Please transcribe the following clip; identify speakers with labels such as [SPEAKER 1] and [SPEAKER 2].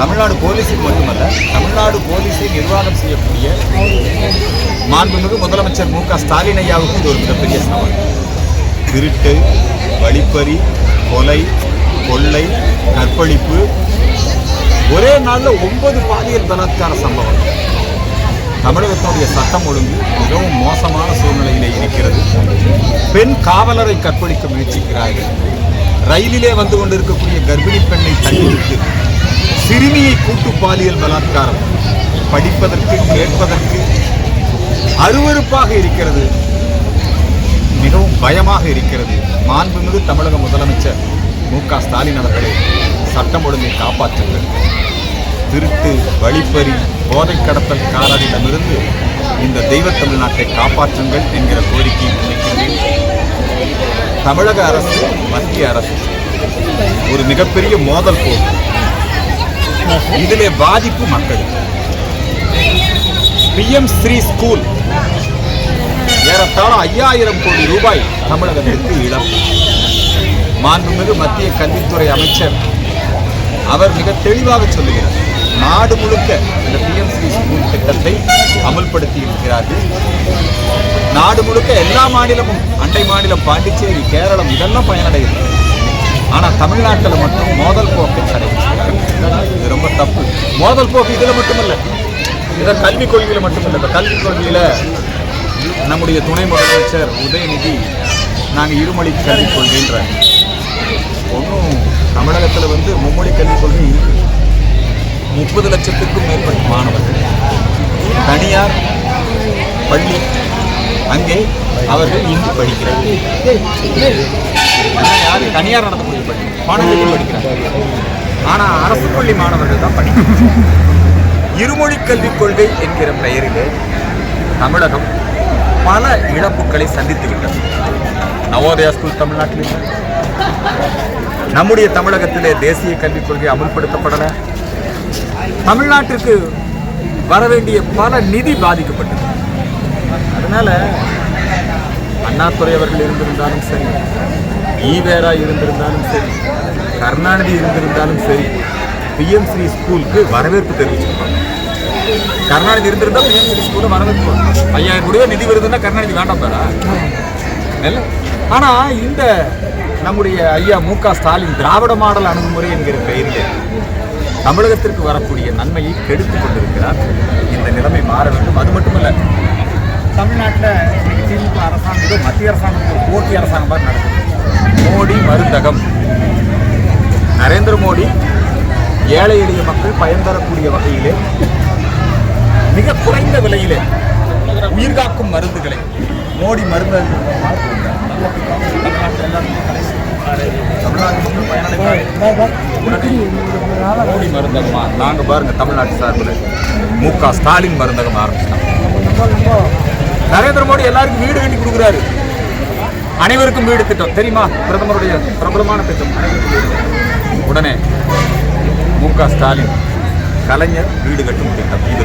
[SPEAKER 1] தமிழ்நாடு போலீஸுக்கு மட்டுமல்ல தமிழ்நாடு போலீஸை நிர்வாகம் செய்யக்கூடிய மாண்புமிகு முதலமைச்சர் மு க ஸ்டாலின் ஐயாவுக்கு இது ஒரு மிகப்பெரிய சவால். திருட்டு வழிப்பறி கொலை கொள்ளை கற்பழிப்பு ஒரே நாளில் ஒன்பது பாலியல் பலாத்கார சம்பவம். தமிழகத்தினுடைய சட்டம் ஒழுங்கு மிகவும் மோசமான சூழ்நிலையிலே இருக்கிறது. பெண் காவலரை கற்பழிக்க முயற்சிக்கிறார்கள். ரயிலிலே வந்து கொண்டிருக்கக்கூடிய கர்ப்பிணி பெண்ணை தள்ளிவிட்டு சிறுமியை கூட்டு பாலியல் பலாத்காரம். படிப்பதற்கு கேட்பதற்கு அருவருப்பாக இருக்கிறது. மிகவும் பயமாக இருக்கிறது. மாண்புமிகு தமிழக முதலமைச்சர் மு க ஸ்டாலின் அவர்களை சட்டம் ஒழுங்கை காப்பாற்றுங்கள். திருட்டு வழிப்பறி போதை கடத்தல் காரரிடமிருந்து இந்த தெய்வ தமிழ்நாட்டை காப்பாற்றுங்கள் என்கிற கோரிக்கையை முன்வைக்கின்றேன் தமிழக அரசு மத்திய அரசு ஒரு மிகப்பெரிய மோதல் போகும் இதிலே பாதிப்பு மக்கள். பிஎம் ஸ்ரீ ஸ்கூல் ஏறத்தாழ ஐயாயிரம் கோடி ரூபாய் தமிழகத்திற்கு இழப்பு மாண்புமிகு மத்திய கல்வித்துறை அமைச்சர் அவர் மிக தெளிவாக சொல்லுகிறார். நாடு முழுக்க இந்த பிஎம்சி ஸ்கூல் திட்டத்தை அமல்படுத்தி இருக்கிறார்கள். நாடு முழுக்க எல்லா மாநிலமும் அண்டை மாநிலம் பாண்டிச்சேரி கேரளம் இதெல்லாம் பயனடைகிறது ஆனால் தமிழ்நாட்டில் மட்டும் மோதல் போக்கை கடைபிடிக்கிறார்கள் இது ரொம்ப தப்பு. மோதல் போக்கு இதில் மட்டுமல்ல. இதை கல்விக் கொள்கையில் மட்டுமல்ல. இந்த கல்விக் கொள்கையில் நம்முடைய துணை முதலமைச்சர் உதயநிதி நாங்கள் இருமொழி கல்விக் கொள்கைன்ற ஒன்றும் தமிழகத்தில் வந்து மும்மொழி கல்விக் கொள்கை இருக்கு முப்பது லட்சத்துக்கும் மேற்பட்ட மாணவர்கள். தனியார் பள்ளி அங்கே அவர்கள் இங்கு படிக்கிறார்கள். யார் தனியார் நடத்தக்கூடிய பள்ளி. மாணவர்கள் படிக்கிறார்கள். ஆனால் அரசு பள்ளி மாணவர்கள் தான் படிக்கிறாங்க இருமொழி கல்விக் கொள்கை என்கிற பெயரிலே தமிழகம் பல இழப்புகளை சந்தித்து விட்டது நவோதயா ஸ்கூல் தமிழ்நாட்டில். நம்முடைய தமிழகத்திலே தேசிய கல்விக் கொள்கை அமுல்படுத்தப்படலை. தமிழ்நாட்டிற்கு வர வேண்டிய பல நிதி பாதிக்கப்பட்டது. அதனால அண்ணாத்துறை அவர்கள் இருந்திருந்தாலும் சரி ஈவேரா இருந்திருந்தாலும் சரி கருணாநிதி இருந்திருந்தாலும் சரி பிஎம்சி ஸ்கூலுக்கு வரவேற்பு தெரிவிச்சிருப்பாங்க. கருணாநிதி இருந்திருந்தா பிஎம்சி ஸ்கூலில் வரவேற்பு ஐயாயிரம் கோடி நிதி வருதுன்னா கருணாநிதி வேண்டாம் பேரா. இல்லை? ஆனால் இந்த நம்முடைய ஐயா மு க ஸ்டாலின் திராவிட மாடல் அணுகுமுறை என்கிற பெயரில் தமிழகத்திற்கு வரக்கூடிய நன்மையை கெடுத்து கொண்டிருக்கிறார். இந்த நிலைமை மாற வேண்டும். அது மட்டுமல்ல தமிழ்நாட்டில் இன்னைக்கு திமுக அரசாங்கம் மத்திய அரசாங்கம் போட்டி அரசாங்கம் மாதிரி நடக்குது. மோடி மருந்தகம். நரேந்திர மோடி ஏழை எளிய மக்கள் பயன் வகையிலே மிக குறைந்த விலையிலே உயிர்காக்கும் மருந்துகளை மோடி மருந்து தமிழ்நாட்டில் மோடி மருந்தகமா? நாங்கள் பாருங்க தமிழ்நாட்டு சார்பில் மு க ஸ்டாலின் மருந்தகம் ஆரம்பிச்சிட்டோம் நரேந்திர மோடி எல்லாருக்கும் வீடு கட்டி கொடுக்குறாரு. அனைவருக்கும் வீடு திட்டம். தெரியுமா? பிரதமருடைய பிரபலமான திட்டம். உடனே மு க ஸ்டாலின் கலைஞர் வீடு கட்டும் திட்டம். இது